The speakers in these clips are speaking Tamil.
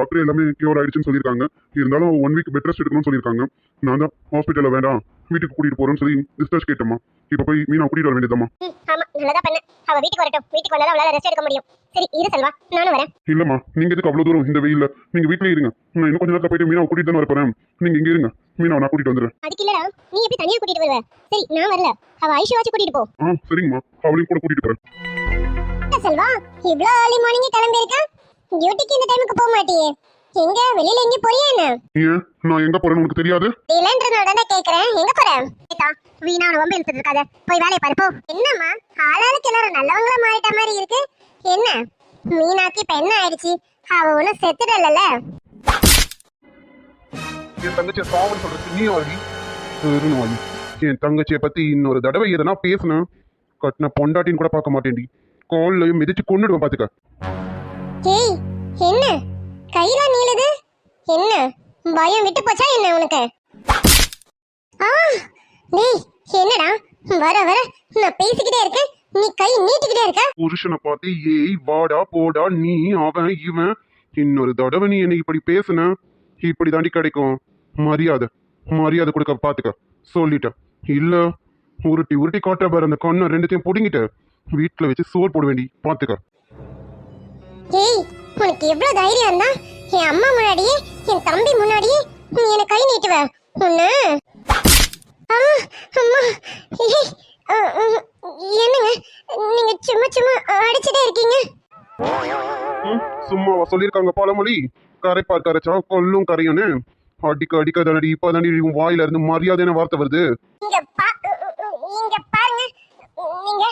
டாக்டர் எல்லாமே கியூர் ஆயிடுச்சுன்னு சொல்லியிருக்காங்க. இருந்தாலும் ஒன் வீக் பெட் ரெஸ்ட் எடுக்கணும்னு சொல்லியிருக்காங்க. நான் தான் ஹாஸ்பிட்டலில் வேண்டாம் வீட்டுக்கு கூட்டிகிட்டு போகிறேன்னு சொல்லி டிஸ்சார்ஜ் கேட்டம்மா. இப்போ போய் மீனா கூட்டிகிட்டு வர வேண்டியதம்மா ம் ஆமா நல்லதா பண்ண அவ வீட்டுக்கு வரட்டும். வீட்டுக்கு வந்தாலும் அவளால ரெஸ்ட் எடுக்க முடியும். சரி இரு செல்வா நானும் வரேன். இல்லைம்மா நீங்கள் எதுக்கு அவ்வளோ தூரம் இந்த வெயிலில்? நீங்கள் வீட்டிலே இருங்க. நான் இன்னும் கொஞ்ச நேரத்தில் போயிட்டு மீனாவை கூட்டிகிட்டு தானே வரப்போகிறேன் நீங்கள் இங்கே இருங்க. மீனாவை நான் கூட்டிகிட்டு வந்துடுறேன். அதுக்கு இல்லடா நீ எப்படி தனியா கூட்டிட்டு வருவ? சரி நான் வரல. அவ ஐஷுவாச்சு கூட்டிட்டு போ. ஆ சரிங்கம்மா. அவளையும் கூட கூட்டிகிட்டு போகிறேன் என்ன செல்வா இவ்ளோ மார்னிங் கிளம்பி இருக்க டியூட்டிக்கு இந்த டைமுக்கு போக மாட்டியே. எங்க? வெளியில எங்க போறியா என்ன? ஏன் நான் எங்கே போகிறேன்னு உனக்கு தெரியாது? இல்லன்றதோட தான் கேக்குறேன். எங்க போற? ஏதா வீணா வம்பு இழுத்துட்டு இருக்காத. போய் வேலையை பாரு போ. என்னம்மா? ஆளாளுக்கு எல்லாரும் நல்லவங்களா மாறிட்ட மாதிரி இருக்கு. என்ன? மீனாக்கு இப்ப என்ன ஆயிடுச்சு? அவ ஒண்ணும் செத்துடல என் தங்கச்சியை சாவல் சொல்றது நீ வாடி வாடி. என் தங்கச்சியை பத்தி இன்னொரு தடவை எதனா பேசுனேன் கட்டின பொண்டாட்டின்னு கூட பார்க்க மாட்டேன்டி. கால்லையும் மிதிச்சு கொண்டுடுவேன் பாத்துக்க. ஏய் என்ன? கையெல்லாம் நீளுது? என்ன? பயம் விட்டு போச்சா என்ன உனக்கு? ஆ டேய் என்னடா? வர வர நான் பேசிக்கிட்டே இருக்கேன். நீ கை நீட்டிக்கிட்டே இருக்க. புருஷனை பார்த்து ஏய் வாடா போடா நீ அவன் இவன். இன்னொரு தடவை நீ என்னை இப்படி பேசுன? இப்படி தாண்டி கிடைக்கும். மரியாதை மரியாதை கொடுக்க பார்த்துக்க சொல்லிட்டேன். இல்ல உருட்டி உருட்டி காட்டுற பாரு அந்த கண்ணை ரெண்டுத்தையும் புடுங்கிட்டு வீட்டில் வச்சு சோறு போட வேண்டி பார்த்துக்க ஏய் உனக்கு எவ்வளவு தைரியம் இருந்தா என் அம்மா முன்னாடியே என் தம்பி முன்னாடியே நீ என்ன கை நீட்டுவ. உன்ன? ஆ, அம்மா. ஏய், என்னங்க? நீங்க சும்மா சும்மா அடிச்சுட்டே இருக்கீங்க. ம், சும்மாவா சொல்லியிருக்காங்க பழமொழி. கரைப்பார் கரைச்சா கொல்லும் கரையும்னு அடிக்க அடிக்க தானடி இப்ப தானடி உன் வாயில இருந்து மரியாதையான வார்த்தை வருது. இங்க பாருங்க. நீங்க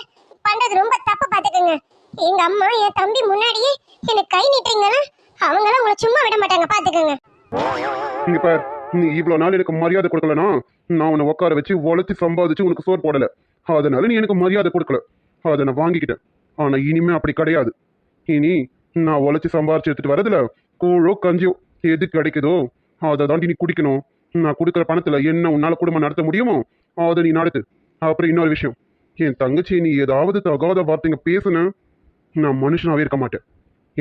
பண்றது ரொம்ப தப்பு பாத்துக்கங்க. எங்க அம்மா என் தம்பி முன்னாடியே எனக்கு கை நீட்டுறீங்கன்னா அவங்களாம் உங்களை சும்மா விட மாட்டாங்க பாத்துக்கோங்க. இங்க பார் நீ இவ்வளவு நாள் எனக்கு மரியாதை கொடுக்கலனா நான் உன்னை உட்கார வச்சு உழைச்சி சம்பாதிச்சு உனக்கு சோறு போடல. அதனால நீ எனக்கு மரியாதை கொடுக்கல. அதை நான் வாங்கிக்கிட்டேன். ஆனா இனிமே அப்படி கிடையாது. இனி நான் உழைச்சி சம்பாரிச்சு எடுத்துட்டு வரதுல கூழோ கஞ்சியோ எது கிடைக்குதோ அதை தாண்டி நீ குடிக்கணும். நான் கொடுக்குற பணத்துல என்ன உன்னால குடும்பம் நடத்த முடியுமோ அதை நீ நடத்து. அப்புறம் இன்னொரு விஷயம். என் தங்கச்சி நீ ஏதாவது தகாத வார்த்தைங்க பேசுன நான் மனுஷனாவே இருக்க மாட்டேன்.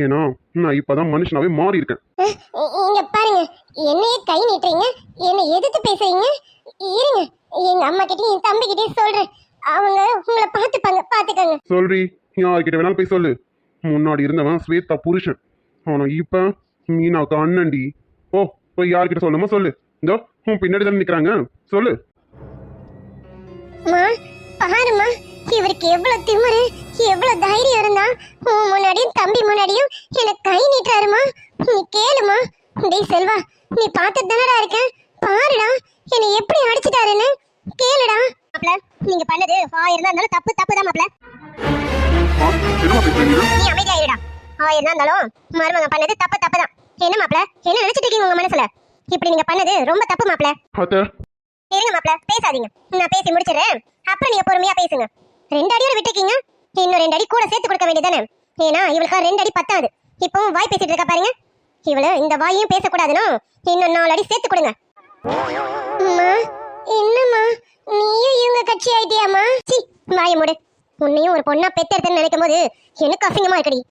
ஏன்னா நான் இப்பதான் மனுஷனாவே மாறி இருக்கேன் இங்க பாருங்க. என்னையே கை நீட்டுறீங்க? என்னை எதிர்த்து பேசுறீங்க? இருங்க. எங்க அம்மா கிட்டயும் என் தம்பி கிட்டயும் சொல்றேன். அவங்க உங்களை பார்த்துப்பாங்க பாத்துக்கங்க சொல்றி யார்கிட்ட வேணாலும் போய் சொல்லு. முன்னாடி இருந்தவன் ஸ்வேதா புருஷன். ஆனா இப்ப மீனாவுக்கு அண்ணன்டி. ஓ போய் யார்கிட்ட சொல்லணுமோ சொல்லு. இதோ உன் பின்னாடி தானே நிக்கிறாங்க. சொல்லு. பாரும்மா இவருக்கு எவ்வளவு திமிரு. எவ்வளவு தைரியம் இருந்தா உன் முன்னாடியும் தம்பி முன்னாடியும் எனக்கு கை நீட்டுறாருமா? நீ கேளுமா. டேய் செல்வா நீ பார்த்துட்டு தானடா இருக்க? பாருடா என்னை எப்படி அடிச்சிட்டாருன்னு. கேளுடா. மாப்ள நீங்க பண்ணது ஆயிரம் இருந்தாலும் தப்பு தப்பு தான் மாப்ள நீ அமைதியா இருடா ஆயிரம் இருந்தாலும் மருமகன் பண்ணது தப்பு தப்பு தான். என்ன மாப்ள என்ன நினைச்சிட்டு இருக்கீங்க உங்க மனசுல? இப்படி நீங்க பண்ணது ரொம்ப தப்பு மாப்ள இருங்க மாப்ள பேசாதீங்க. நான் பேசி முடிச்சிடுறேன். அப்புறம் நீங்க பொறுமையா பேசுங்க. ரெண்டு அடியோட விட்டுருக்கீங்க. இன்னும் ரெண்டு அடி கூட சேர்த்து கொடுக்க வேண்டியதானே ஏன்னா இவளுக்கு ரெண்டு அடி பத்தாது. இப்பவும் வாய் பேசிட்டு இருக்கா பாருங்க. இவளு இந்த வாயும் பேசக்கூடாதுன்னா இன்னும் நாலு அடி சேர்த்து கொடுங்க. என்னம்மா? நீயும் இவங்க கட்சி ஆயிட்டியாமா சி வாய மூடு. உன்னையும் ஒரு பொண்ணா பெத்தெடுத்துன்னு நினைக்கும் போது எனக்கு அசிங்கமா இருக்கடி.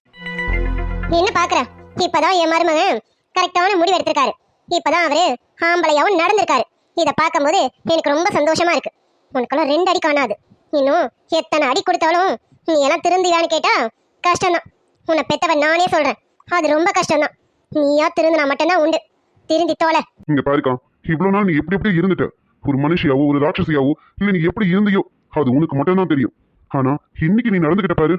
என்ன பாக்குற? இப்பதான் என் மருமகன் கரெக்டான முடிவு எடுத்திருக்காரு. இப்பதான் அவரு ஆம்பளையாவும் நடந்திருக்காரு. இத பார்க்கும்போது எனக்கு ரொம்ப சந்தோஷமா இருக்கு. உனக்கெல்லாம் ரெண்டு அடி காணாது. இன்னும் எத்தனை அடி கொடுத்தாலும் நீ எல்லாம் திருந்தியான்னு கேட்டா கஷ்டம்தான். உன்னை பெத்தவன் நானே சொல்றேன். அது ரொம்ப கஷ்டம்தான். நீயா திருந்தினா மட்டும்தான் உண்டு. திருந்தி தோலை. இங்க பாருக்கா இவ்வளவு நாள் நீ எப்படி எப்படி இருந்துட்ட. ஒரு மனுஷியாவோ ஒரு ராட்சசியாவோ இல்ல நீ எப்படி இருந்தியோ அது உனக்கு மட்டும்தான் தெரியும். ஆனா இன்னைக்கு நீ நடந்துகிட்ட பாரு.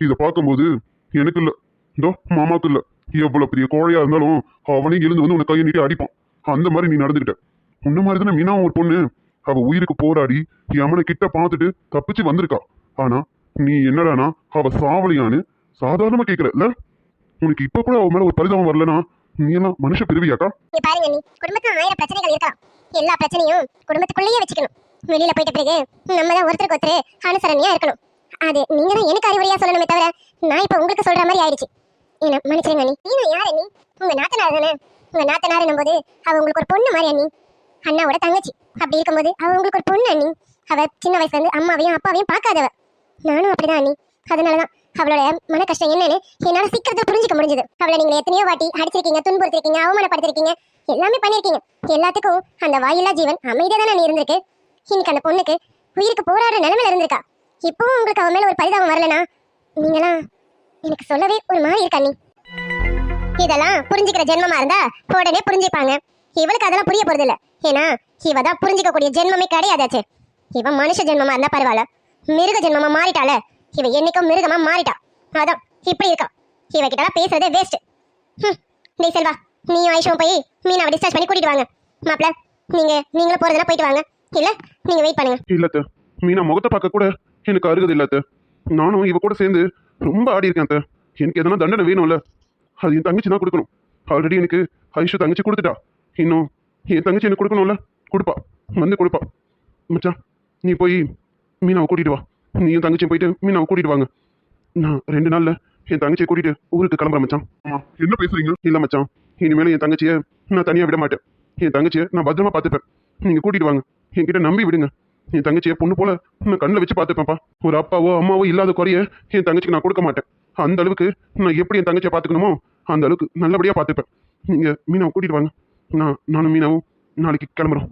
இதை பார்க்கும்போது எனக்கு இல்ல. இதோ மாமாக்கு இல்ல. எவ்வளவு பெரிய கோழையா இருந்தாலும் அவனே எழுந்து வந்து உனக்கு கையை நீட்டி அடிப்பான். அந்த மாதிரி நீ நடந்துகிட்ட. உன்ன மாதிரி தானே மீனாவும் ஒரு பொண்ணு. அவ உயிருக்கு போராடி யமனை கிட்ட பார்த்துட்டு தப்பிச்சு வந்திருக்கா. ஆனா நீ என்னடானா? அவ சாவலியான்னு சாதாரணமா கேக்குறல்ல? உனக்கு இப்ப கூட அவ மேல ஒரு பரிதாபம் வரலனா? நீ எல்லாம் மனுஷ பிரிவியாக்கா நீ பாருங்க நீ குடும்பத்துல ஆயிரம் பிரச்சனைகள் இருக்கலாம். எல்லா பிரச்சனையும் குடும்பத்துக்குள்ளேயே வச்சுக்கணும். வெளியில போயிட்ட பிறகு நம்ம தான் ஒருத்தருக்கு ஒருத்தர் அனுசரணையா இருக்கணும். அது நீங்க தான் எனக்கு அறிவுரையா சொல்லணுமே தவிர நான் இப்ப உங்களுக்கு சொல்ற மாதிரி ஆயிடுச்சு. என்ன மன்னிச்சிருங்க நீ நீ யாரு நீ உங்க நாத்தனார் தானே? உங்க நாத்தனாருன்னும் போது அவ உங்களுக்கு ஒரு பொண்ணு மாதிரி அண்ணி. அண்ணாவோட தங்கச்சி. அப்படி இருக்கும்போது அவ உங்களுக்கு ஒரு பொண்ணு அண்ணி. அவ சின்ன வயசுல இருந்து அம்மாவையும் அப்பாவையும் பார்க்காதவ. நானும் அப்படிதான் அண்ணி. அதனாலதான் அவளோட மன கஷ்டம் என்னன்னு என்னால சீக்கிரத்தை புரிஞ்சுக்க முடிஞ்சது. அவளை நீங்க எத்தனையோ வாட்டி அடிச்சிருக்கீங்க துன்புறுத்திருக்கீங்க அவமானப்படுத்திருக்கீங்க எல்லாமே பண்ணிருக்கீங்க எல்லாத்துக்கும் அந்த வாயில்லா ஜீவன் அமைதியா தானே நீ இருந்திருக்கு? இன்னைக்கு அந்த பொண்ணுக்கு உயிருக்கு போராடுற நிலைமையில இருந்திருக்கா? இப்பவும் உங்களுக்கு அவன் மேல ஒரு பரிதாபம் வரலனா? நீங்களாம் எனக்கு சொல்லவே ஒரு மாதிரி இருக்கா நீ இதெல்லாம் புரிஞ்சுக்கிற ஜென்மமா இருந்தா உடனே புரிஞ்சுப்பாங்க. இவளுக்கு அதெல்லாம் புரிய போறது இல்ல ஏன்னா இவ தான் புரிஞ்சுக்க கூடிய ஜென்மமே கிடையாதாச்சே. இவன் மனுஷ ஜென்மமா இருந்தா பரவாயில்ல. மிருக ஜென்மமா மாறிட்டால இவ என்னைக்கும் மிருகமா மாறிட்டா. அதான் இப்படி இருக்கா. இவ கிட்ட பேசுறதே வேஸ்ட் டேய் செல்வா நீயும் ஐஷும் போய் மீனாவை டிஸ்சார்ஜ் பண்ணி கூட்டிட்டு வாங்க. மாப்பிள நீங்க நீங்களும் போறதுல போயிட்டு வாங்க. இல்ல நீங்க வெயிட் பண்ணுங்க. இல்லத்த மீனா முகத்தை பார்க்க கூட எனக்கு அருகது இல்லத்த நானும் இவ கூட சேர்ந்து ரொம்ப ஆடி இருக்கேன் அத்தை. எனக்கு எதனா தண்டனை வேணும்ல. அது என் தங்கச்சி தான் கொடுக்கணும். ஆல்ரெடி எனக்கு ஐஷு தங்கச்சி கொடுத்துட்டா. இன்னும் என் தங்கச்சி எனக்கு கொடுக்கணும்ல. கொடுப்பா. வந்து கொடுப்பா. மச்சான் நீ போய் மீனாவை கூட்டிட்டு வா. நீயும் தங்கச்சியும் போயிட்டு மீனாவை கூட்டிட்டு வாங்க. நான் ரெண்டு நாள்ல என் தங்கச்சியை கூட்டிட்டு ஊருக்கு கிளம்புறேன் மச்சான். என்ன பேசுறீங்க? இல்ல மச்சான். இனிமேல என் தங்கச்சியை நான் தனியா விட மாட்டேன். என் தங்கச்சியை நான் பத்திரமா பார்த்துப்பேன். நீங்க கூட்டிட்டு வாங்க. என்கிட்ட நம்பி விடுங்க. என் தங்கச்சியை பொண்ணு போல நான் கண்ணில் வச்சு பார்த்துப்பேன்ப்பா. ஒரு அப்பாவோ அம்மாவோ இல்லாத குறைய என் தங்கச்சிக்கு நான் கொடுக்க மாட்டேன். அந்த அளவுக்கு நான் எப்படி என் தங்கச்சியை பார்த்துக்கணுமோ அந்த அளவுக்கு நல்லபடியா பார்த்துப்பேன். நீங்க மீனாவை கூட்டிட்டு வாங்க. நான் நானும் மீனாவும் நாளைக்கு கிளம்புறோம்.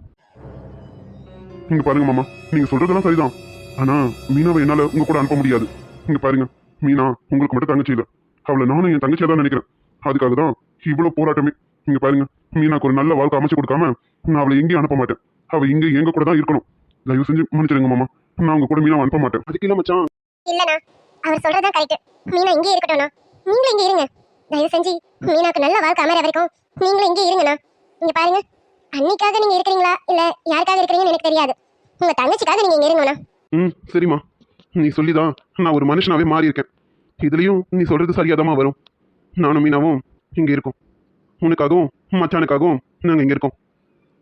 நீங்க பாருங்க மாமா. நீங்க சொல்றதெல்லாம் சரிதான். ஆனா மீனாவை என்னால உங்க கூட அனுப்ப முடியாது. நீங்க பாருங்க மீனா உங்களுக்கு மட்டும் தங்கச்சி இல்ல. அவளை நானும் என் தங்கச்சியா தான் நினைக்கிறேன். அதுக்காக தான் இவ்வளவு போராட்டமே. நீங்க பாருங்க மீனாக்கு ஒரு நல்ல வாழ்க்கை அமைச்சு கொடுக்காம நான் அவளை எங்கேயும் அனுப்ப மாட்டேன். அவ இங்க எங்க கூட தான் இருக்கணும். தயவு செஞ்சு மன்னிச்சிடுங்க மாமா. நான் உங்க கூட மீனாவை அனுப்ப மாட்டேன். அதுக்கு இல்ல மச்சான். இல்லண்ணா அவர் சொல்றதுதான் கரெக்ட் மீனா இங்கே இருக்கட்டும்ண்ணா. நீங்களும் இங்கே இருங்க. தயவு செஞ்சு மீனாக்கு நல்ல வாழ்க்கை அமைற வரைக்கும் நீங்களும் இங்கே இருங்கண்ணா. இங்க பாருங்க அன்னிக்காக நீங்க இருக்கிறீங்களா? இல்ல யாருக்காக இருக்கிறீங்கன்னு எனக்கு தெரியாது. உங்க தங்கச்சிக்காக நீங்க இங்க இருங்கண்ணா. ம் சரிம்மா. நீ சொல்லிதான் நான் ஒரு மனுஷனாவே மாறியிருக்கேன். இதுலேயும் நீ சொல்கிறது சரியாதாம்மா வரும். நானும் மீனாவும் இங்கே இருக்கோம். உனக்காகவும் மச்சானுக்காகவும் நாங்கள் இங்கே இருக்கோம்.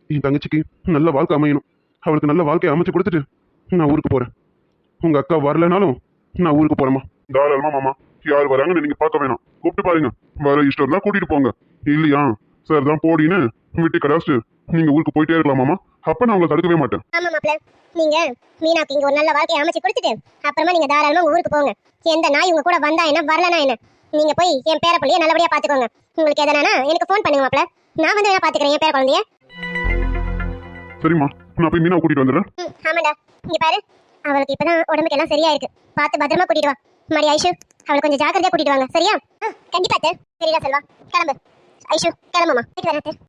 என் தங்கச்சிக்கு நல்ல வாழ்க்கை அமையணும். அவளுக்கு நல்ல வாழ்க்கையை அமைச்சு கொடுத்துட்டு நான் ஊருக்கு போகிறேன் உங்கள் அக்கா வரலனாலும் நான் ஊருக்கு போகிறேம்மா தாராளமா மாமா. யார் வராங்கன்னு நீங்கள் பார்க்க வேணாம். கூப்பிட்டு பாருங்க. வர இஷ்டம் தான் கூட்டிகிட்டு போங்க. இல்லையா? சார் தான் போடின்னு விட்டு கடாச்சிட்டு நீங்கள் ஊருக்கு போயிட்டே இருக்கலாம் மாமா அப்ப நான் உங்களை தடுக்கவே மாட்டேன். ஆமா மாப்ள நீங்க மீனாக்கு இங்க ஒரு நல்ல வாழ்க்கையை அமைச்சு கொடுத்துட்டு அப்புறமா நீங்க தாராளமா ஊருக்கு போங்க. எந்த நாய் உங்க கூட வந்தா என்ன வரலனா என்ன? நீங்க போய் என் பேர பிள்ளைய நல்லபடியா பாத்துக்கோங்க. உங்களுக்கு எதனா எனக்கு ஃபோன் பண்ணுங்க மாப்ள நான் வந்து வேணா பாத்துக்கிறேன் என் பேர குழந்தைய. சரிம்மா. நான் போய் மீனா கூட்டிட்டு வந்துடுறேன். ஆமாடா இங்க பாரு. அவளுக்கு இப்பதான் உடம்புக்கு எல்லாம் சரியா இருக்கு பார்த்து பத்திரமா கூட்டிட்டு வா. மடி ஐஷு அவளை கொஞ்சம் ஜாக்கிரதையா கூட்டிட்டு வாங்க. சரியா? கண்டிப்பா. சரிடா செல்வா. கிளம்பு. ஐஷு கிளம்புமா போயிட்டு வரேன்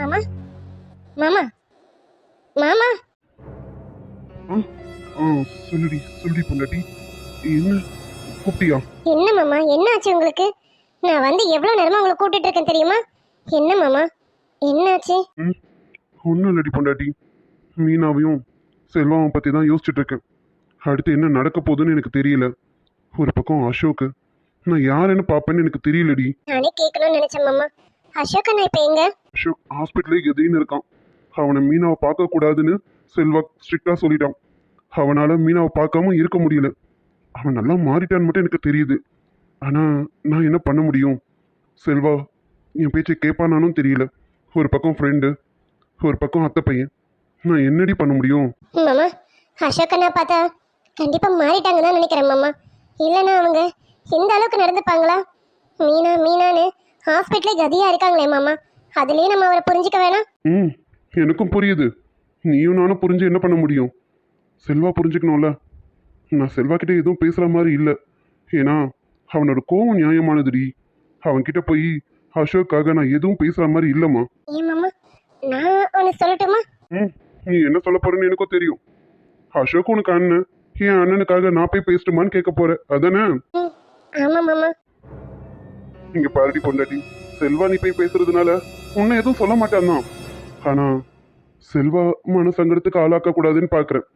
மாமா. மாமா. மாமா. சொல்லுடி சொல்லுடி பொண்டாட்டி. என்ன கூப்பிட்டியா? என்ன மாமா என்ன ஆச்சு உங்களுக்கு? நான் வந்து எவ்வளவு நேரமா உங்களை கூட்டிட்டு இருக்கேன் தெரியுமா? என்ன மாமா? என்னாச்சு? ம் ஒன்றும் இல்லடி பொண்டாட்டி. மீனாவையும் செல்வாவை பற்றி தான் யோசிச்சுட்டு இருக்கேன். அடுத்து என்ன நடக்க போகுதுன்னு எனக்கு தெரியல. ஒரு பக்கம் அசோக்கு நான் யாருன்னு பார்ப்பேன்னு எனக்கு தெரியலடி. நானே கேட்கணும்னு நினைச்சேன் மாமா. அசோக் அண்ணா இப்ப எங்க? அசோக் ஹாஸ்பிட்டலே எதைன்னு இருக்கான். அவனை மீனாவை பார்க்க கூடாதுன்னு செல்வா ஸ்ட்ரிக்டா சொல்லிட்டான். அவனால மீனாவை பார்க்காம இருக்க முடியல. அவன் நல்லா மாறிட்டான்னு மட்டும் எனக்கு தெரியுது. ஆனா நான் என்ன பண்ண முடியும்? செல்வா என் பேச்சை கேட்பானானும் தெரியல. ஒரு பக்கம் ஃப்ரெண்டு ஒரு பக்கம் அத்தை பையன். நான் என்னடி பண்ண முடியும்? மாமா அசோக் அண்ணா பார்த்தா கண்டிப்பா மாறிட்டாங்க தான் நினைக்கிறேன் மாமா. இல்லைன்னா அவங்க இந்த அளவுக்கு நடந்துப்பாங்களா? மீனா மீனான்னு ஹாஸ்பிட்டலே கதியா இருக்காங்களே மாமா. அதுலயே நம்ம அவரை புரிஞ்சுக்க வேணாம். ம் எனக்கும் புரியுது. நீயும் நானும் புரிஞ்சு என்ன பண்ண முடியும்? செல்வா புரிஞ்சுக்கணும்ல. நான் செல்வா கிட்ட எதுவும் பேசுற மாதிரி இல்லை. ஏன்னா அவனோட கோவம் நியாயமானதுடி. அவன்கிட்ட போய் அசோக்காக நான் எதுவும் பேசுற மாதிரி இல்லைம்மா. ஏன் மாமா நான் ஒன்று சொல்லட்டுமா? ம் நீ என்ன சொல்ல போறேன்னு எனக்கும் தெரியும். அசோக் உனக்கு அண்ணன். என் அண்ணனுக்காக நான் போய் பேசட்டுமான்னு கேட்க போற. அதானே? ஆமா மாமா. இங்க பாரடி பொண்டாட்டி. செல்வா நீ போய் பேசுறதுனால உன்னை எதுவும் சொல்ல மாட்டான் தான் ஆனா செல்வா மன சங்கடத்துக்கு ஆளாக்க கூடாதுன்னு பாக்குறேன்.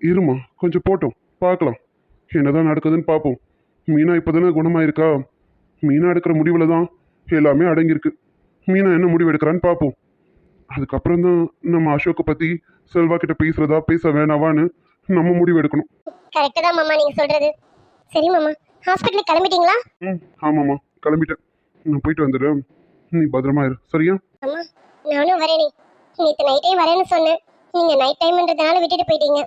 இருமா கொஞ்சம் போட்டோம். பார்க்கலாம் என்னதான் நடக்குதுன்னு பார்ப்போம் மீனா இப்பதானே குணமாயிருக்கா? மீனா எடுக்கிற முடிவுல தான் எல்லாமே அடங்கியிருக்கு. மீனா என்ன முடிவு எடுக்கிறான்னு பார்ப்போம் அதுக்கப்புறம் தான் நம்ம அசோக்கை பத்தி செல்வா கிட்ட பேசுறதா பேச வேணாவான்னு நம்ம முடிவு எடுக்கணும். கரெக்டு தான் மாமா நீங்க சொல்றது. சரி மாமா ஹாஸ்பிட்டலுக்கு கிளம்பிட்டீங்களா? ம் ஆமாம்மா. கிளம்பிட்டேன். நான் போயிட்டு வந்துடுறேன் நீ பத்திரமா இரு. சரியா? அம்மா நானும் வரேனே நேற்று நைட்டே வரேன்னு சொன்னேன். நீங்கள் நைட் டைம்ன்றதுனால விட்டுட்டு போயிட்டீங்க.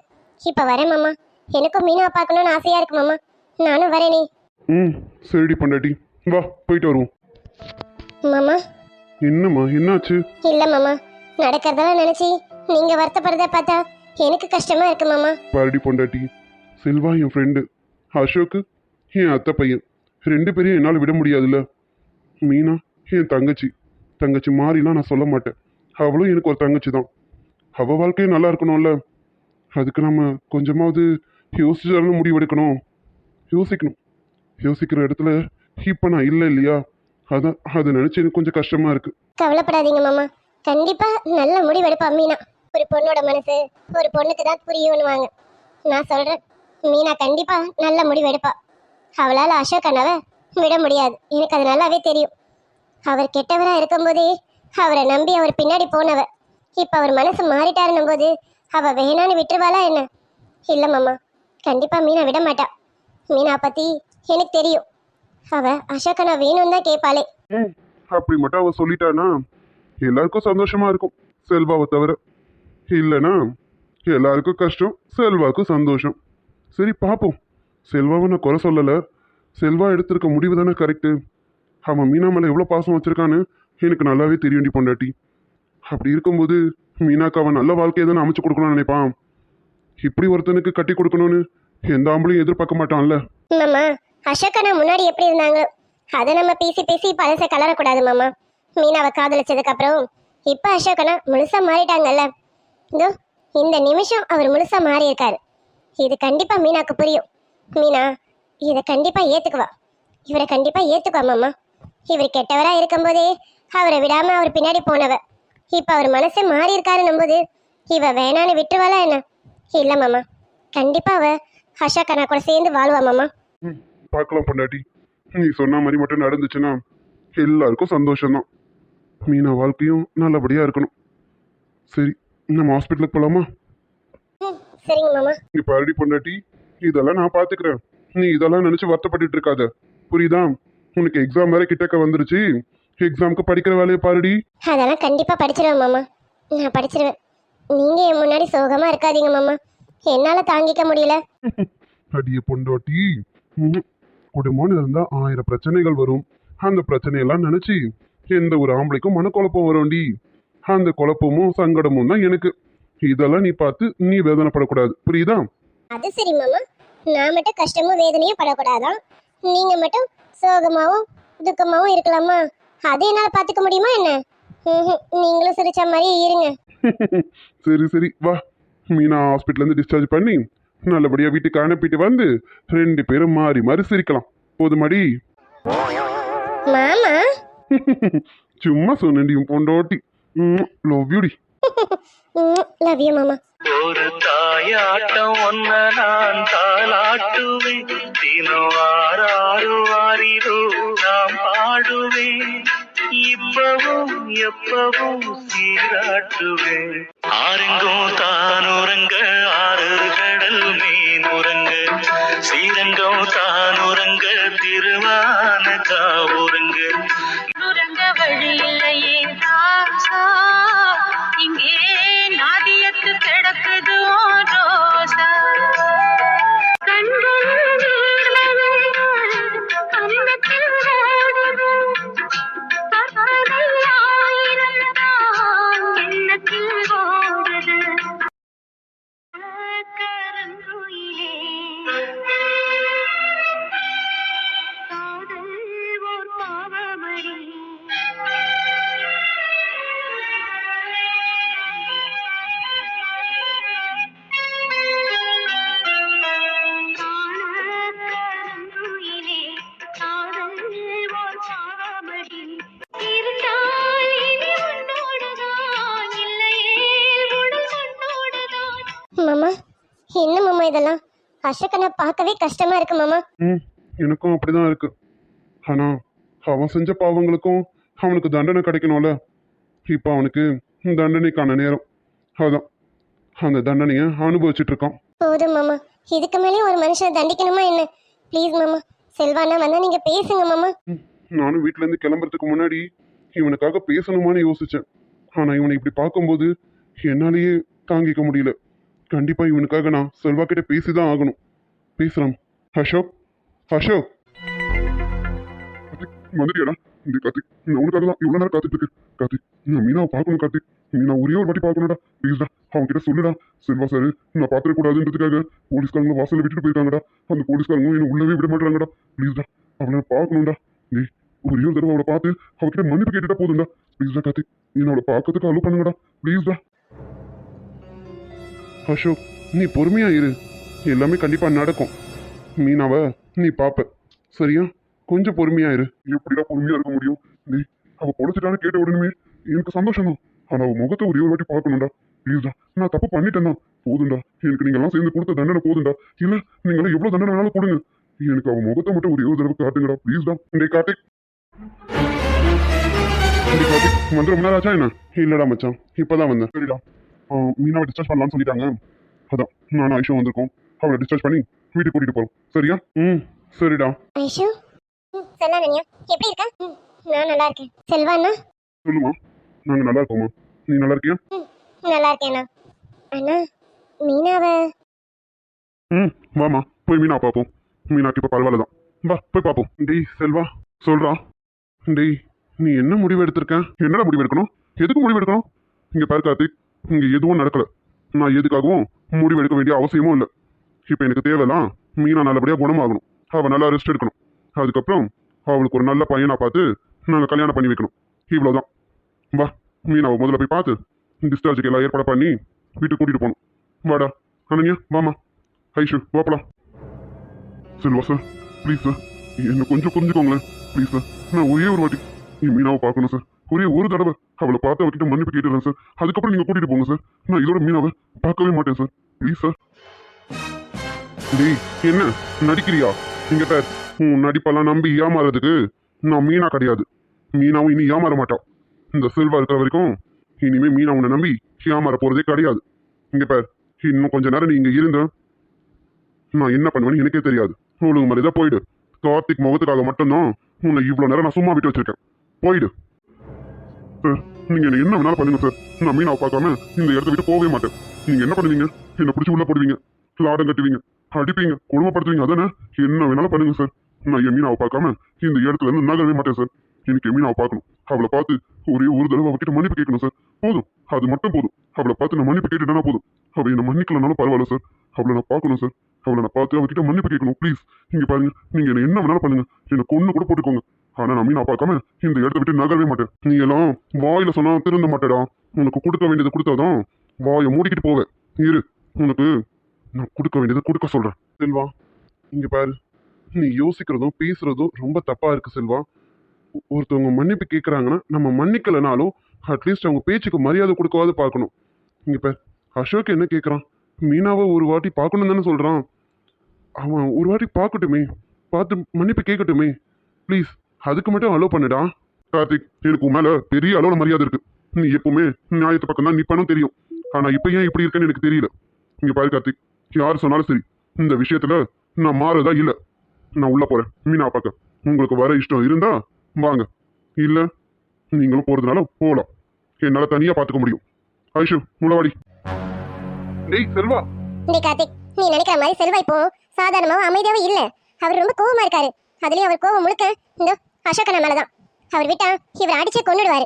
இப்போ வரேன் மாமா. எனக்கும் மீனா பார்க்கணும்னு ஆசையாக இருக்கு மாமா. நானும் வரேனே ம் சரிடி பொண்டாட்டி. வா போயிட்டு வருவோம். மாமா. என்னம்மா என்னாச்சு? இல்லை மாமா. நடக்கிறதெல்லாம் நினச்சி நீங்கள் வருத்தப்படுறத பார்த்தா எனக்கு கஷ்டமாக இருக்கு மாமா. பாரடி பொண்டாட்டி. செல்வா என் ஃப்ரெண்டு அசோக்கு என் அத்தை பையன். ரெண்டு பேரையும் என்னால் விட முடியாதுல்ல. மீனா என் தங்கச்சி. தங்கச்சி மாறிலாம் நான் சொல்ல மாட்டேன். அவளும் எனக்கு ஒரு தங்கச்சி தான். அவள் வாழ்க்கையும் நல்லா இருக்கணும்ல. அதுக்கு நம்ம கொஞ்சமாவது யோசிச்சாலும் முடிவெடுக்கணும். யோசிக்கணும். யோசிக்கிற இடத்துல இப்போ நான் இல்லை இல்லையா? அதான் அதை நினச்சி எனக்கு கொஞ்சம் கஷ்டமாக இருக்குது கவலைப்படாதீங்க மாமா. கண்டிப்பாக நல்ல முடிவெடுப்பா மீனா. ஒரு பொண்ணோட மனசு ஒரு பொண்ணுக்கு தான் புரியும்னுவாங்க. நான் சொல்கிறேன் மீனா கண்டிப்பாக நல்ல முடிவெடுப்பா. அவளால் அசோக் அண்ணாவை விட முடியாது. எனக்கு அது நல்லாவே தெரியும். அவர் கெட்டவராக இருக்கும்போதே அவரை நம்பி அவர் பின்னாடி போனவ. இப்போ அவர் மனசு மாறிட்டாருன்னும் போது அவள் வேணான்னு விட்டுருவாளா என்ன? இல்லை மாமா கண்டிப்பாக மீனா விட மாட்டா. மீனா பற்றி எனக்கு தெரியும். அவள் அசோக் அண்ணா வேணும்னு தான் கேட்பாளே ம் அப்படி மட்டும் அவ சொல்லிட்டானா? எல்லாருக்கும் சந்தோஷமா இருக்கும் செல்வாவை தவிர. இல்லைனா எல்லாருக்கும் கஷ்டம் செல்வாக்கும் சந்தோஷம். சரி பார்ப்போம் செல்வாவை நான் குறை சொல்லலை. செல்வா எடுத்திருக்க முடிவு தானே கரெக்டு அவன் மீனா மேலே எவ்வளோ பாசம் வச்சுருக்கான்னு எனக்கு நல்லாவே தெரியும்டி பொண்டாட்டி. அப்படி இருக்கும்போது மீனாக்கு அவன் நல்ல வாழ்க்கையை தானே அமைச்சு கொடுக்கணும்னு நினைப்பான். இப்படி ஒருத்தனுக்கு கட்டி கொடுக்கணும்னு எந்த ஆம்பளையும் எதிர்பார்க்க மாட்டான்ல. மாமா அசோக் முன்னாடி எப்படி இருந்தாங்க? அதை நம்ம பேசி பேசி பழச கலரக்கூடாது மாமா. மீனாவை காதலிச்சதுக்கு அப்புறம் இப்போ அசோக்கனா முழுசா மாறிட்டாங்கல்ல. இதோ இந்த நிமிஷம் அவர் முழுசா மாறியிருக்காரு. இது கண்டிப்பா மீனாக்கு புரியும். மீனா இதை கண்டிப்பா ஏத்துக்குவா. இவரை கண்டிப்பா ஏத்துக்குவா மாமா. இவர் கெட்டவரா இருக்கும்போதே அவரை விடாம அவர் பின்னாடி போனவ. இப்ப அவர் மனசே மாறி இருக்காருன்னும் போது இவ வேணான்னு விட்டுருவாளா என்ன? இல்ல மாமா. கண்டிப்பா அவ அசோக் அண்ணா கூட சேர்ந்து வாழ்வா மாமா. ம் பார்க்கலாம் பொண்டாட்டி. நீ சொன்ன மாதிரி மட்டும் நடந்துச்சுன்னா எல்லாருக்கும் சந்தோஷம்தான். மீனா வாழ்க்கையும் நல்லபடியாக இருக்கணும். சரி நம்ம ஹாஸ்பிட்டலுக்கு போகலாமா ம், சரிங்க மாமா. நீ பாரடி பொண்டாட்டி. இதெல்லாம் நான் பார்த்துக்கிறேன் நீ இதெல்லாம் நினச்சி வருத்தப்பட்டுட்டு இருக்காத. புரியுதா? உனக்கு எக்ஸாம் வேற கிட்டக்க வந்துருச்சு. எக்ஸாமுக்கு படிக்கிற வேலையை பாருடி. அதெல்லாம் கண்டிப்பா படிச்சிருவேன் மாமா. நான் படிச்சிருவேன். நீங்க என் முன்னாடி சோகமா இருக்காதீங்க மாமா. என்னால தாங்கிக்க முடியல. அடிய பொண்டாட்டி. குடும்பம்னு இருந்தா ஆயிரம் பிரச்சனைகள் வரும். அந்த பிரச்சனையெல்லாம் நினைச்சு எந்த ஒரு ஆம்பளைக்கும் மனக்குழப்பம் வரும்டி. அந்த குழப்பமும் சங்கடமும் தான் எனக்கு. இதெல்லாம் நீ பார்த்து நீ வேதனைப்படக்கூடாது. புரியுதா? அது சரி மாமா. நான் மட்டும் கஷ்டமும் வேதனையும் படக்கூடாதான் நீங்க மட்டும் சோகமாவும் துக்கமாவும் இருக்கலாமா? அது என்னால பாத்துக்க முடியுமா என்ன? நீங்களும் சிரிச்ச மாதிரி இருங்க. சரி சரி. வா. மீனா ஹாஸ்பிட்டல்ல இருந்து டிஸ்சார்ஜ் பண்ணி நல்லபடியா வீட்டுக்கு அனுப்பிட்டு வந்து ரெண்டு பேரும் மாறி மாறி சிரிக்கலாம். போதுமாடி மாமா. சும்மா சொன்னேன்டி உன் பொண்டாட்டி. லவ் யூடி லவ் யூ மாமா. ஒரு தாயாட்டம் ஒன்ன நான் தாளாட்டுவேன். தினம் ஆறாறு வாரிரோ நாம் பாடுவேன். இப்பவும் எப்பவும் சீராட்டுவேன். ஆரெங்கும் தானுறங்க ஆறு கடல் மீன் மீனுறங்க ஸ்ரீரங்கம் தானுறங்க திரு இதெல்லாம் அசோக்கனை பார்க்கவே கஷ்டமா இருக்கு மாமா. ம் எனக்கும் அப்படிதான் இருக்கு. ஆனா அவன் செஞ்ச பாவங்களுக்கும் அவனுக்கு தண்டனை கிடைக்கணும்ல. இப்போ அவனுக்கு தண்டனைக்கான நேரம். அதான் அந்த தண்டனையை அனுபவிச்சுட்டு இருக்கான். போதும் மாமா. இதுக்கு மேலே ஒரு மனுஷனை தண்டிக்கணுமா என்ன? ப்ளீஸ் மாமா. செல்வானா வந்தா நீங்க பேசுங்க மாமா. ம், நானும் வீட்ல இருந்து கிளம்புறதுக்கு முன்னாடி இவனுக்காக பேசணுமான்னு யோசிச்சேன். ஆனா இவனை இப்படி பார்க்கும்போது என்னாலேயே தாங்கிக்க முடியல. கண்டிப்பா இவனுக்காக நான் செல்வா கிட்ட பேசி தான் ஆகணும். பேசலாம் அசோக் அசோக். கார்த்திக், வந்துட்டியாடா இந்த கார்த்திக் நான் உனக்காக தான் இவ்வளோ நேரம் காத்துட்டு இருக்கு. கார்த்திக் நான் மீனாவை பார்க்கணும் கார்த்திக். மீனா ஒரே ஒரு வாட்டி பார்க்கணும்டா. ப்ளீஸ்டா அவங்க கிட்ட சொல்லுடா. செல்வா சார் நான் பார்த்துடக்கூடாதுன்றதுக்காக போலீஸ்காரங்க வாசலில் விட்டுட்டு போயிருக்காங்கடா. அந்த போலீஸ்காரங்க என்ன உள்ளவே விட மாட்டாங்கடா ப்ளீஸ்டா அவளை பார்க்கணும்டா. நீ ஒரே ஒரு தடவை அவளை பார்த்து அவகிட்ட மன்னிப்பு கேட்டுட்டா போதும்டா. ப்ளீஸ்டா கார்த்திக் நீ அவளை பார்க்கறதுக்கு அலோ பண்ணுங்கடா. ப்ளீஸ்டா அசோக் நீ பொறுமையா இரு. எல்லாமே கண்டிப்பா நடக்கும். மீனாவ நீ பாப்ப. சரியா? கொஞ்சம் பொறுமையா இரு. எப்படிடா பொறுமையா இருக்க முடியும்? நீ அவ பொழைச்சிட்டான்னு கேட்ட உடனே எனக்கு சந்தோஷம் தான் ஆனா அவ முகத்தை ஒரே ஒரு வாட்டி பார்க்கணும்டா. ப்ளீஸ்டா நான் தப்பு பண்ணிட்டேன்னா போதும்டா. எனக்கு நீங்க எல்லாம் சேர்ந்து கொடுத்த தண்டனை போதும்டா. இல்ல நீங்க எல்லாம் எவ்வளவு தண்டனை வேணாலும் கொடுங்க. எனக்கு அவ முகத்தை மட்டும் ஒரே ஒரு தடவை காட்டுங்கடா. ப்ளீஸ்டா இந்த கார்த்திக். மந்திரம் நேரம் ஆச்சா என்ன? இல்லடா மச்சான் இப்பதான் வந்தேன். சரிடா. மீனாவை டிஸ்சார்ஜ் பண்ணலாம்னு சொல்லிட்டாங்க. அதான் நானும் ஐஷோ வந்திருக்கோம். அவளை டிஸ்சார்ஜ் பண்ணி வீட்டுக்கு கூட்டிட்டு போறோம். சரியா? ம். சரிடா. ஐஷு நனியா. எப்படி இருக்க? நான் நல்லா இருக்கேன். செல்வா அண்ணா? சொல்லுமா. நாங்க நல்லா இருக்கோமா நீ நல்லா இருக்கியா? நல்லா இருக்கேண்ணா அண்ணா. மீனாவை? ம் வாமா போய் மீனா பார்ப்போம். மீனாக்கு இப்போ பரவாயில்ல தான் வா போய் பார்ப்போம். டேய் செல்வா சொல்றா. டேய் நீ என்ன முடிவு எடுத்திருக்க? என்னடா முடிவு எடுக்கணும்? எதுக்கு முடிவு எடுக்கணும்? இங்க பாரு கார்த்திக். இங்க எதுவும் நடக்கல. நான் எதுக்காகவும் முடிவு எடுக்க வேண்டிய அவசியமும் இல்லை. இப்போ எனக்கு தேவைலாம் மீனா நல்லபடியாக குணமாகணும். அவள் நல்லா ரெஸ்ட் எடுக்கணும். அதுக்கப்புறம் அவளுக்கு ஒரு நல்ல பையனாக பார்த்து நாங்கள் கல்யாணம் பண்ணி வைக்கணும். இவ்வளோதான் வா மீனாவை முதல்ல போய் பார்த்து டிஸ்சார்ஜுக்கு எல்லாம் ஏற்பாடு பண்ணி வீட்டுக்கு கூட்டிகிட்டு போகணும். வாடா அனன்யா வாமா ஐஷு வாப்பலாம் செல்வா சார் ப்ளீஸ் சார் என்ன கொஞ்சம் புரிஞ்சுக்கோங்களேன். ப்ளீஸ் சார் நான் ஒரே ஒரு வாட்டி நீ மீனாவை பார்க்கணும் சார் ஒரே ஒரு தடவை அவளை பார்த்து அவகிட்ட மன்னிப்பு கேட்டுறேன் சார் அதுக்கப்புறம் நீங்கள் கூட்டிட்டு போங்க சார் நான் இதோட மீனாவை பார்க்கவே மாட்டேன் சார் ப்ளீஸ் சார் டேய் என்ன? நடிக்கிறியா? இங்க பேர் உன் நடிப்பெல்லாம் நம்பி ஏமாறதுக்கு நான் மீனா கிடையாது. மீனாவும் இனி ஏமாற மாட்டான் இந்த செல்வா இருக்கிற வரைக்கும் இனிமே மீனா உன்னை நம்பி ஏமாற போறதே கிடையாது. இங்க பேர் இன்னும் கொஞ்ச நேரம் நீ இங்க இருந்த நான் என்ன பண்ணுவேன்னு எனக்கே தெரியாது. ஒழுங்கு மாதிரி தான் போயிடு. கார்த்திக் முகத்துக்காக மட்டும்தான் உன்னை இவ்வளோ நேரம் நான் சும்மா விட்டு வச்சிருக்கேன். போயிடு. சார் நீங்க என்ன என்ன வேணாலும் பண்ணுங்க சார் நான் மீனாவை பார்க்காம இந்த இடத்த விட்டு போகவே மாட்டேன். நீங்க என்ன பண்ணுவீங்க? என்ன பிடிச்சி உள்ள போடுவீங்க. லாடம் கட்டுவீங்க. அடிப்பீங்க. கொடுமைப்படுத்துவீங்க. அதானே? என்ன வேணாலும் பண்ணுங்க சார் நான் என் மீனாவை பார்க்காம இந்த இடத்துல இருந்து நகரவே மாட்டேன் சார் எனக்கு என் மீனாவை பார்க்கணும். அவளை பார்த்து ஒரே ஒரு தடவை அவகிட்ட மன்னிப்பு கேட்கணும் சார் போதும். அது மட்டும் போதும். அவளை பார்த்து நான் மன்னிப்பு கேட்டுட்டேனா போதும். அவள் என்னை மன்னிக்கலனாலும் பரவாயில்ல சார் அவளை நான் பார்க்கணும் சார் அவளை நான் பார்த்து அவகிட்ட மன்னிப்பு கேட்கணும். ப்ளீஸ் நீங்க பாருங்க. நீங்க என்ன என்ன வேணாலும் பண்ணுங்க. என்னை கொன்னு கூட போட்டுக்கோங்க. ஆனா நான் மீனா பார்க்காம இந்த இடத்த விட்டு நகரவே மாட்டேன். நீ எல்லாம் வாயில சொன்னா திருந்த மாட்டேடா. உனக்கு கொடுக்க வேண்டியது கொடுத்தாதான் வாயை மூடிக்கிட்டு போவேன். இரு உனக்கு நான் கொடுக்க வேண்டியதை கொடுக்க சொல்றேன். செல்வா இங்க பாரு. நீ யோசிக்கிறதும் பேசுறதும் ரொம்ப தப்பா இருக்கு செல்வா. ஒருத்தவங்க மன்னிப்பு கேட்குறாங்கன்னா நம்ம மன்னிக்கலைனாலும் அட்லீஸ்ட் அவங்க பேச்சுக்கு மரியாதை கொடுக்கவாது பார்க்கணும். இங்க பேர் அசோக் என்ன கேட்குறான் மீனாவை ஒரு வாட்டி பார்க்கணும் தானே சொல்கிறான் அவன் ஒரு வாட்டி பார்க்கட்டுமே பார்த்து மன்னிப்பு கேட்கட்டுமே ப்ளீஸ் அதுக்கு மட்டும் அலோவ் பண்ணுடா. கார்த்திக் எனக்கு உன் மேல பெரிய அளவுல மரியாதை இருக்கு. நீ எப்பவுமே நியாயத்து பக்கம் தான் நிப்பனும் தெரியும். ஆனா இப்ப ஏன் இப்படி இருக்கேன்னு எனக்கு தெரியல. இங்க பாரு கார்த்திக் யார் சொன்னாலும் சரி இந்த விஷயத்துல நான் மாறதா இல்ல. நான் உள்ள போறேன். மீனா பார்க்க. உங்களுக்கு வர இஷ்டம் இருந்தா வாங்க. இல்ல நீங்களும் போறதுனால போகலாம் என்னால தனியா பாத்துக்க முடியும். ஐஷு முளவாடி டேய் செல்வா. டேய் கார்த்திக் நீ நினைக்கிற மாதிரி செல்வா இப்போ சாதாரணமாவும் அமைதியாவும் இல்ல. அவர் ரொம்ப கோவமா இருக்காரு. அதுலயும் அவர் கோவம் முழுக்க இந்த அசோகன மேலதான். அவர் விட்டா இவர் அடிச்சே கொன்னுடுவாரு.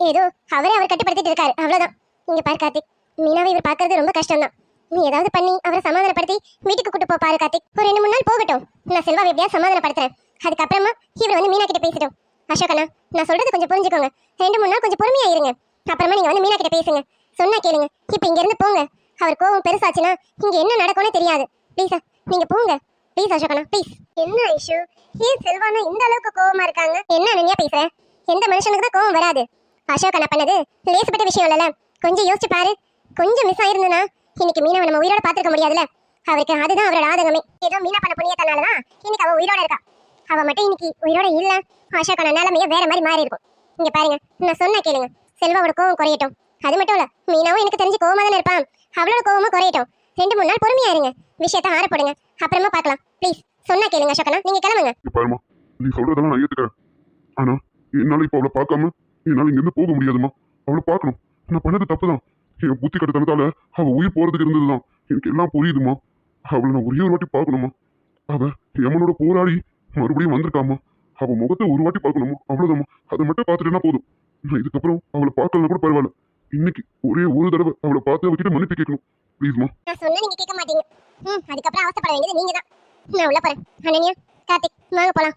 ஏதோ அவரே அவர் கட்டுப்படுத்திட்டு இருக்காரு. அவ்வளவுதான். இங்க பாரு கார்த்திக். மீனாவை இவர் பார்க்கறது ரொம்ப கஷ்டம் தான் நீ ஏதாவது பண்ணி அவரை சமாதானப்படுத்தி வீட்டுக்கு கூட்டு போ பாரு கார்த்திக். ஒரு ரெண்டு மூணு நாள் போகட்டும். நான் செல்வாவை எப்படியா சமாதானப்படுத்துறேன். அதுக்கப்புறமா இவர் வந்து மீனா கிட்ட பேசிட்டோம். அசோகனா நான் சொல்றது கொஞ்சம் புரிஞ்சுக்கோங்க. ரெண்டு மூணு நாள் கொஞ்சம் பொறுமையா இருங்க அப்புறமா நீங்க வந்து மீனா கிட்ட பேசுங்க. சொன்னா கேளுங்க. இப்ப இங்க இருந்து போங்க. அவர் கோவம் பெருசாச்சுன்னா இங்க என்ன நடக்கும்னு தெரியாது. ப்ளீஸா நீங்க போங்க. ப்ளீஸ் அசோகனா ப்ளீஸ் என்ன ஐஷு? ஏன் செல்வானா இந்த அளவுக்கு கோவமா இருக்காங்க? என்ன அனன்யா பேசுற? எந்த மனுஷனுக்கு தான் கோவம் வராது? அசோகனா பண்ணது லேசுப்பட்ட விஷயம் இல்லல கொஞ்சம் யோசிச்சு பாரு. கொஞ்சம் மிஸ் ஆயிருந்தனா இன்னைக்கு மீனாவை நம்ம உயிரோட பாத்துக்க முடியாதுல அவருக்கு அதுதான் அவரோட ஆதங்கமே. ஏதோ மீனா பண்ண புண்ணியத்தனாலதான் இன்னைக்கு அவ உயிரோட இருக்கா. அவ மட்டும் இன்னைக்கு உயிரோட இல்ல. அசோகனா நிலைமையே வேற மாதிரி மாறி இருக்கும். இங்க பாருங்க நான் சொன்னா கேளுங்க. செல்வாவோட கோவம் குறையட்டும். அது மட்டும் இல்ல மீனாவும் எனக்கு தெரிஞ்சு கோவமா தானே இருப்பான். அவளோட கோவமும் குறையட்டும். ரெண்டு மூணு நாள் பொறுமையா இருங்க. விஷயத்த ஆறப்படுங்க அப்புறமா பார்க்கலாம். ப்ளீஸ் சொன்னா கேளுங்க அசோகனா. நீங்க கிளம்புங்க. பாருமா நீ சொல்றதெல்லாம் நான் ஏத்துக்கிறேன். ஆனா என்னால இப்ப அவளை பார்க்காம என்னால இங்க இருந்து போக முடியாதுமா அவளை பார்க்கணும். நான் பண்ணது தப்புதான். என் புத்தி கட்டத்தனத்தால அவ உயிர் போறதுக்கு இருந்ததுதான். எனக்கு எல்லாம் புரியுதுமா அவளை நான் ஒரே ஒரு வாட்டி பார்க்கணுமா அவ யமனோட போராடி மறுபடியும் வந்திருக்காமா அவ முகத்தை ஒரு வாட்டி பார்க்கணுமா அவ்வளவுதாம்மா. அதை மட்டும் பார்த்துட்டேன்னா போதும். நான் இதுக்கப்புறம் அவளை பார்க்கலன்னா கூட பரவாயில்ல. இன்னைக்கு ஒரே ஒரு தடவை அவளை பார்த்து அவகிட்ட மன்னிப்பு கேட்கணும். ப்ளீஸ்மா நான் சொன்னா நீங்க கேட்க மாட்டீங்க. ம் அதுக்கப்புறம் அவசரப்பட வேண்டியது நீங்க தான் நான் உள்ள போறேன் அனன்யா கார்த்திக் வாங்க போலாம்.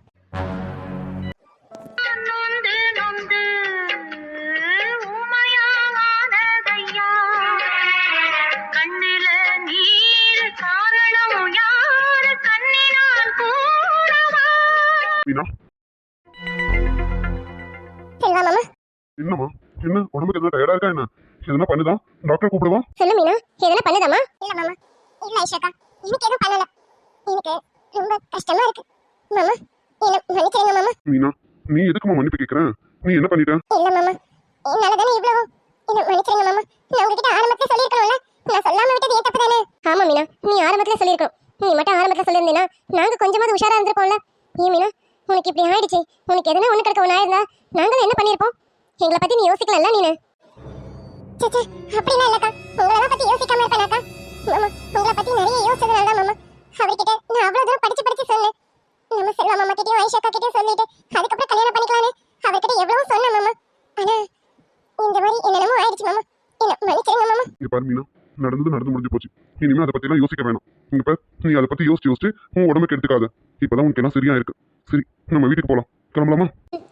என்னம்மா என்ன உடம்புக்கு எதுவும் டயர்டா இருக்கா என்ன? எதுனா பண்ணுதான் டாக்டர் கூப்பிடுவா சொல்லு மீனா எதனா பண்ணுதாமா இல்ல மாமா இல்ல ஐஷாக்கா எனக்கு எதுவும் பண்ணல எனக்கு ரொம்ப கஷ்டமா இருக்கு மாமா என்ன மன்னிச்சிருங்க மாமா மீனா நீ எதுக்குமா மன்னிப்பு கேட்கறேன் நீ என்ன பண்ணிட்ட? இல்ல மாமா. என்னால தானே இவ்வளவு என்ன மன்னிச்சிருங்க மாமா. நான் உங்ககிட்ட ஆரம்பத்துல சொல்லிருக்கணும்ல நான் சொல்லாம விட்டது ஏன் தப்பு தானே? ஆமா மீனா நீ ஆரம்பத்துல சொல்லிருக்கணும் நீ மட்டும் ஆரம்பத்துல சொல்லியிருந்தேனா நாங்க கொஞ்சமாவது உஷாரா இருந்திருப்போம்ல. ஏன் மீனா உனக்கு இப்படி ஆயிடுச்சு. உனக்கு எதனா ஒண்ணு கிடக்க ஒண்ணு ஆயிருந்தா நாங்களும் என்ன பண்ணிருப்போம்? எங்களை பத்தி நீ யோசிக்கலாம்ல நீனு சேச்சே அப்படிலாம் இல்லக்கா. உங்களை பத்தி யோசிக்காம இருப்பேனாக்கா மாமா உங்களை பத்தி நிறைய யோசிச்சதுனால தான் மாமா. அவர்கிட்ட நான் அவ்வளவு தூரம் படிச்சு படிச்சு சொன்னேன். நம்ம செல்வா மாமா கிட்டயும் ஐஷாக்கா கிட்டயும் சொல்லிட்டு அதுக்கப்புறம் கல்யாணம் பண்ணிக்கலான்னு அவர்கிட்ட எவ்வளவு சொன்னேன் மாமா ஆனா இந்த மாதிரி என்னென்னமோ ஆயிடுச்சு மாமா என்ன மன்னிச்சிருங்க மாமா இங்க பாரு மீனா. நடந்தது நடந்து முடிஞ்சு போச்சு. இனிமே அதை எல்லாம் யோசிக்க வேணாம். இங்க பாரு நீ அதை பத்தி யோசிச்சு யோசிச்சு உன் உடம்புக்கு எடுத்துக்காத. இப்பதான் உனக்கு எல்லாம் சரியா இருக்கு. சரி நம்ம வீட்டுக்கு போலாம். கிளம்பலாமா?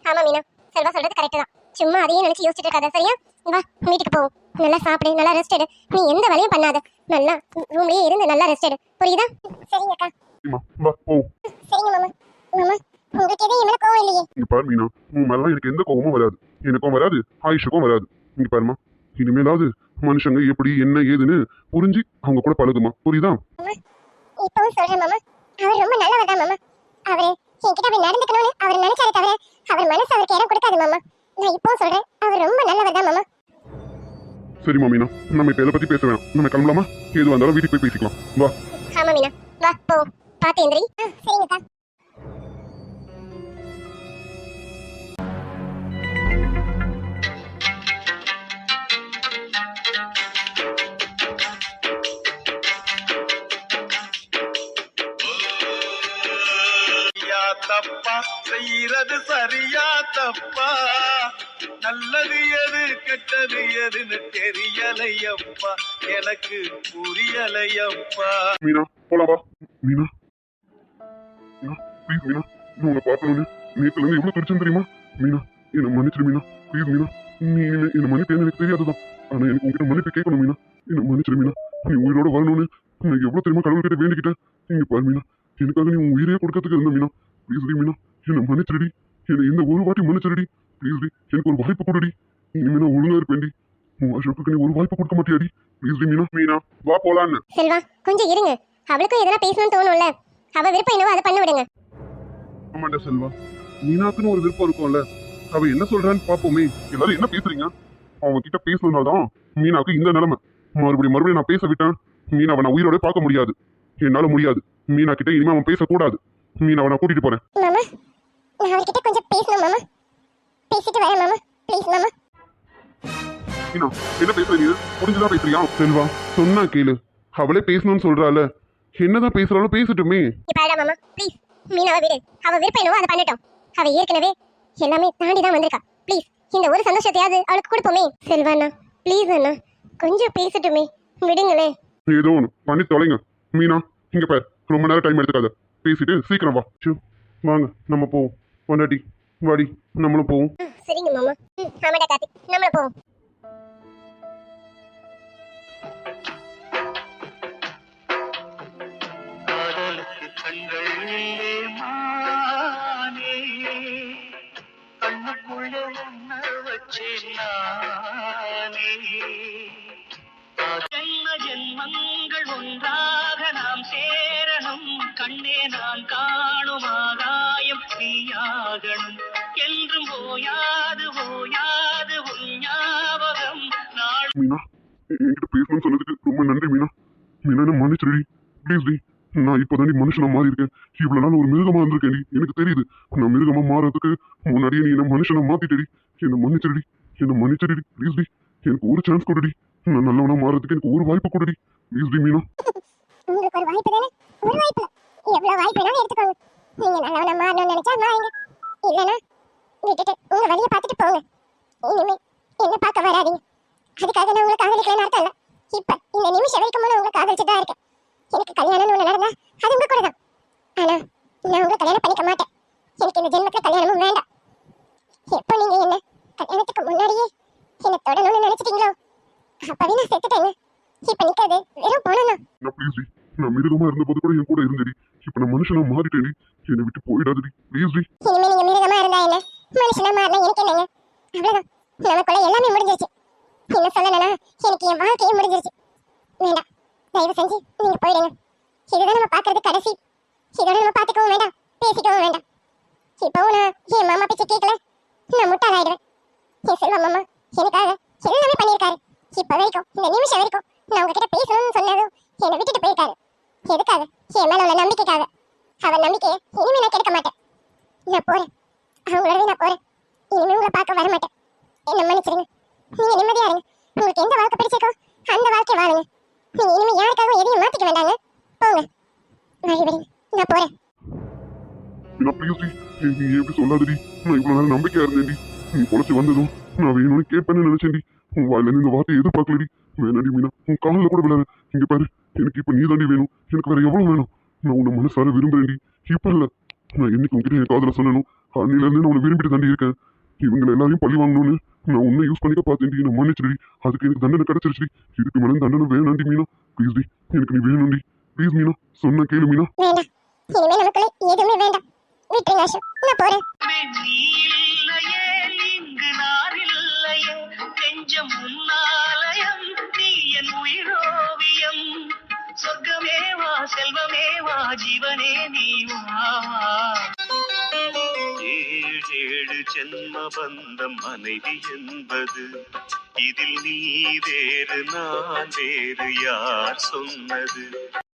ஆமா மீனா. செல்வா சொல்றது கரெக்ட் தான். சும்மா அதையே நினைச்சு யோசிச்சுட்டு இருக்காத சரியா? வா வீட்டுக்கு போவோம். நல்லா சாப்பிடு நல்லா ரெஸ்ட் எடு. நீ எந்த வேலையும் பண்ணாத. நல்லா ரூம்லயே இருந்து நல்லா ரெஸ்ட் எடு. புரியுதா? சரிங்கக்கா சரிம்மா வா போவோம். சரிங்க மாமா. மாமா உங்களுக்கு எதுவும் என் மேல கோவம் இல்லையே. இங்க பாரு மீனா. உன் மேலாம் எனக்கு எந்த கோவமும் வராது. எனக்கும் வராது ஆயுஷுக்கும் வராது. இங்க பாருமா இனிமேலாவது மனுஷங்க எப்படி என்ன ஏதுன்னு புரிஞ்சு அவங்க கூட பழகுமா? புரியுதா? இப்பவும் சொல்றேன் மாமா. அவர் ரொம்ப நல்லவர் தான் மாமா. அவரு என்கிட்ட அப்படி நடந்துக்கணும்னு அவர் நினைச்சாரு தவிர அவர் மனசு அவருக்கு இடம் கொடுக்காது மாமா. நான் இப்பவும் சொல்றேன் அவர் ரொம்ப நல்லவர் தான் மாமா. சரிம்மா மீனா நம்ம இப்ப எதை பத்தி பேச வேணாம். நம்ம கிளம்பலாமா? எது வந்தாலும் வீட்டுக்கு போய் பேசிக்கலாம். வா. ஆமா மீனா வா போ பாத்து எந்திரி. சரிங்கக்கா தப்பா செய்யறது சரியா தப்பா? நல்லது எது கெட்டது எதுன்னு தெரியலையப்பா. எனக்கு புரியலையப்பா. மீனா போலாமா மீனா. ப்ளீஸ் மீனா. நான் உன்னை பார்க்கணும்னு நேத்துல இருந்து எவ்வளவு துடிச்சேன் தெரியுமா? மீனா என்ன மன்னிச்சிரு மீனா. ப்ளீஸ் மீனா. நீ என்ன மன்னிப்பு மன்னிப்பேன்னு எனக்கு தெரியாதுதான். ஆனா எனக்கு உங்ககிட்ட மன்னிப்பு கேட்கணும் மீனா. என்ன மன்னிச்சிரு மீனா. நீ உயிரோட வரணும்னு நான் எவ்வளவு தெரியுமா கடவுள்கிட்ட வேண்டிக்கிட்டேன். இங்க பாரு மீனா. எனக்காக நீ உன் உயிரையே கொடுக்கறதுக்கு இருந்த மீனா. ப்ளீஸ் டி மீனா என்ன மன்னிச்சிருடி என்ன இந்த ஒரு வாட்டி மன்னிச்சிருடி ப்ளீஸ் டி எனக்கு ஒரு வாய்ப்பு கொடுடி. இனிமே நான் ஒழுங்கா இருப்பேன்டி உன் அசோக்கு நீ ஒரு வாய்ப்பு கொடுக்க மாட்டியாடி ப்ளீஸ் டி மீனா மீனா வா போலான்னு. செல்வா கொஞ்சம் இருங்க. அவளுக்கும் எதனா பேசணும்னு தோணும்ல. அவ விருப்பம் என்னவோ அதை பண்ண விடுங்க. ஆமாண்டா செல்வா. மீனாக்குன்னு ஒரு விருப்பம் இருக்கும்ல. அவ என்ன சொல்றான்னு பாப்போமே. எல்லாரும் என்ன பேசுறீங்க? அவங்க கிட்ட பேசுனதுனாலதான் மீனாக்கு இந்த நிலைமை. மறுபடியும் மறுபடியும் நான் பேச விட்டேன். மீனாவை நான் உயிரோட பார்க்க முடியாது. என்னால முடியாது. மீனா கிட்ட இனிமே அவன் பேசக்கூடாது. மீனாவை நான் கூட்டிட்டு போறேன். மாமா நான் அவர்கிட்ட கொஞ்சம் பேசணும் மாமா. பேசிட்டு வரேன் மாமா. ப்ளீஸ் மாமா. மீனா என்ன பேசுற நீ? புரிஞ்சுதான் பேசுறியா? செல்வா சொன்னா கேளு. அவளே பேசணும்னு சொல்றால என்னதான் பேசுறாலும் பேசட்டுமே. இப்ப மாமா. ப்ளீஸ் மீனாவை விடு. அவ விருப்பம் என்னவோ அதை பண்ணட்டும். அவ ஏற்கனவே எல்லாமே தாண்டி தான் வந்திருக்கா. ப்ளீஸ் இந்த ஒரு சந்தோஷத்தையாவது அவளுக்கு கொடுப்போமே. செல்வா அண்ணா ப்ளீஸ் அண்ணா. கொஞ்சம் பேசட்டுமே. விடுங்களேன். ஏதோ ஒன்று பண்ணி தொலைங்க. மீனா இங்க பாரு. ரொம்ப நேரம் டைம் எடுத்துக்காத. பேசிட்டு சீக்கிரம் வா. சு வாங்க நம்ம போவோம். பொண்டாட்டி வாடி நம்மளும் போவோம். ஆ, சரிங்க மாமா. ஆமாடா கார்த்திக் நம்மள போவோம். காதலுக்கு கண்கள் இல்லே மானே. கண்ணுக்குள்ள ஒன்ன வச்சேன் நானே. ஜென்ம ஜென்மங்கள் ஒன்றாக நாம் சேரணும் கண்ணே நான் காணும் ஆகாயம் நீயாகணும். என்றும் ஓயாது ஓயாது உன் ஞாபகம். மீனா என்கிட்ட பேசணும்னு சொன்னதுக்கு ரொம்ப நன்றி மீனா. மீனா என்ன மன்னிச்சிருடி ப்ளீஸ் டி நான் இப்போதாண்டி மனுஷனா மாறி இருக்கேன் இவ்வளவு நாள் ஒரு மிருகமா இருந்திருக்கேன்டி எனக்கு தெரியுது நான் மிருகமா மாறதுக்கு முன்னாடியே நீ என்ன மனுஷனா மாத்திட்டடி. என்ன மன்னிச்சிருடி என்ன மன்னிச்சிருடி ப்ளீஸ் டி எனக்கு ஒரு சான்ஸ் கொடுடி. நான் நல்லவனா மாறதுக்கு எனக்கு ஒரு வாய்ப்பு கொடுடி. ப்ளீஸ் டி மீனா. உங்களுக்கு ஒரு வாய்ப்பு தானே? ஒரு வாய்ப்பு. எவ்வளவு வாய்ப்பு வேணாலும் எடுத்துக்கோங்க. நீங்க நல்லவனா மாறணும்னு நினைச்சா மாறுங்க. இல்லனா விட்டுட்டு உங்க வழியை பார்த்துட்டு போங்க. இனிமே என்ன பார்க்க வராதீங்க. அதுக்காக நான் உங்களை காதலிக்கலன்னு அர்த்தம் இல்ல. இப்ப இந்த நிமிஷம் வரைக்கும் நான் உங்களை காதலிச்சுட்டு தான் இருக்கேன். எனக்கு கல்யாணம்னு ஒண்ணு நடந்தா அது உங்க கூட தான். ஆனா நான் உங்களை கல்யாணம் பண்ணிக்க மாட்டேன். எனக்கு இந்த ஜென்மத்துல கல்யாணமும் வேண்டாம். எப்போ நீங்க என்ன கல்யாணத்துக்கு முன்னாடியே என்ன தொடணும்னு நினைச்சிட்டீங்களோ? அப்பவே நான் செத்துட்டேங்க. இப்ப நிக்கிறது வெறும் போனா நான் ப்ளீஸ் டி நான் மிருகமா இருந்தபோது கூட என் கூட இருந்தடி. இப்ப நான் மனுஷனா மாறிட்டேடி என்னை விட்டு போயிடாதடி. Please D. இனிமே நீங்க மிருகமா இருந்தா என்ன? மனுஷனா மாறினா எனக்கு என்னங்க? அவ்வளவுதான். நமக்குள்ள எல்லாமே முடிஞ்சிருச்சு. என்ன சொல்லணும்னா எனக்கு என் வாழ்க்கையே முடிஞ்சிருச்சு. வேண்டாம். தயவு செஞ்சு நீங்க போயிடுங்க. இதுதான் நம்ம பாக்குறது கடைசி. இதோட நம்ம பாத்துக்கவும் வேண்டாம். பேசிக்கவும் வேண்டாம். இப்பவும் நான் என் மாமா பேச்ச கேட்கல. நான் முட்டாளாயிடுவேன். என் செல்வ மாமா எனக்காக எல்லாமே பண்ணியிருக்காரு. இப்ப வரைக்கும் இந்த நிமிஷம் வரைக்கும் நான் உங்ககிட்ட பேசணும்னு சொன்னதும் என்னை விட்டுட்டு போயிருக்காரு. எதுக்காக? என் மேல உள்ள நம்பிக்கைக்காக. அவன் நம்பிக்கையை இனிமே நான் கெடுக்க மாட்டேன். நான் போறேன். அவங்களோட நான் போறேன். இனிமே உங்களை பார்க்க வர மாட்டேன். என்ன மன்னிச்சிருங்க. நீங்க நிம்மதியா இருங்க. உங்களுக்கு எந்த வாழ்க்கை பிடிச்சிருக்கோ அந்த வாழ்க்கை வாழுங்க. நீங்க இனிமே யாருக்காகவும் எதையும் மாத்திக்க வேண்டாங்க. போங்க. வழி நான் போறேன். நான் ப்ளீஸ் டி நீ நீ எப்படி சொல்லாதடி. நான் இவ்வளவு நேரம் நம்பிக்கையா இருந்தேன்டி. நீ பொழைச்சு வந்ததும் நான் வேணும்னு கேட்பேன்னு நினைச்சேன்டி. உன் வாயில இருந்து இந்த வார்த்தையை எதிர்பார்க்கலடி. வேணாடி மீனா. உன் காலில் கூட விழாது. இங்க பாரு. எனக்கு இப்ப நீ தாண்டி வேணும். எனக்கு வேற எவ்வளவு வேணும்? நான் உன்னை மனசார விரும்புறேன்டி. இப்ப இல்ல. நான் என்னைக்கு உங்ககிட்ட என் காதல சொன்னேனோ அன்னில இருந்து நான் உன்னை விரும்பிட்டு தாண்டி இருக்கேன். இவங்களை எல்லாரையும் பழி வாங்கணும்னு நான் உன்னை யூஸ் பண்ணிக்க பார்த்தேன்டி. நான் மன்னிச்சிடி அதுக்கு எனக்கு தண்டனை கிடைச்சிருச்சு இதுக்கு மேலே தண்டனை வேணாண்டி மீனா. ப்ளீஸ் டி எனக்கு நீ வேணும்டி. ப்ளீஸ் மீனா சொன்னா கேளு மீனா. எதுவுமே வேண்டாம். விட்டுருங்க நான் போறேன். நீ நெஞ்சம் உன்னாலயம் நீ என் உயிரோவியம். சொர்க்கமேவா செல்வமேவா ஜீவனே நீ வா. ஜென்ம பந்தம் மனைவி என்பது. இதில் நீ வேறு நான் வேறு யார் சொன்னது?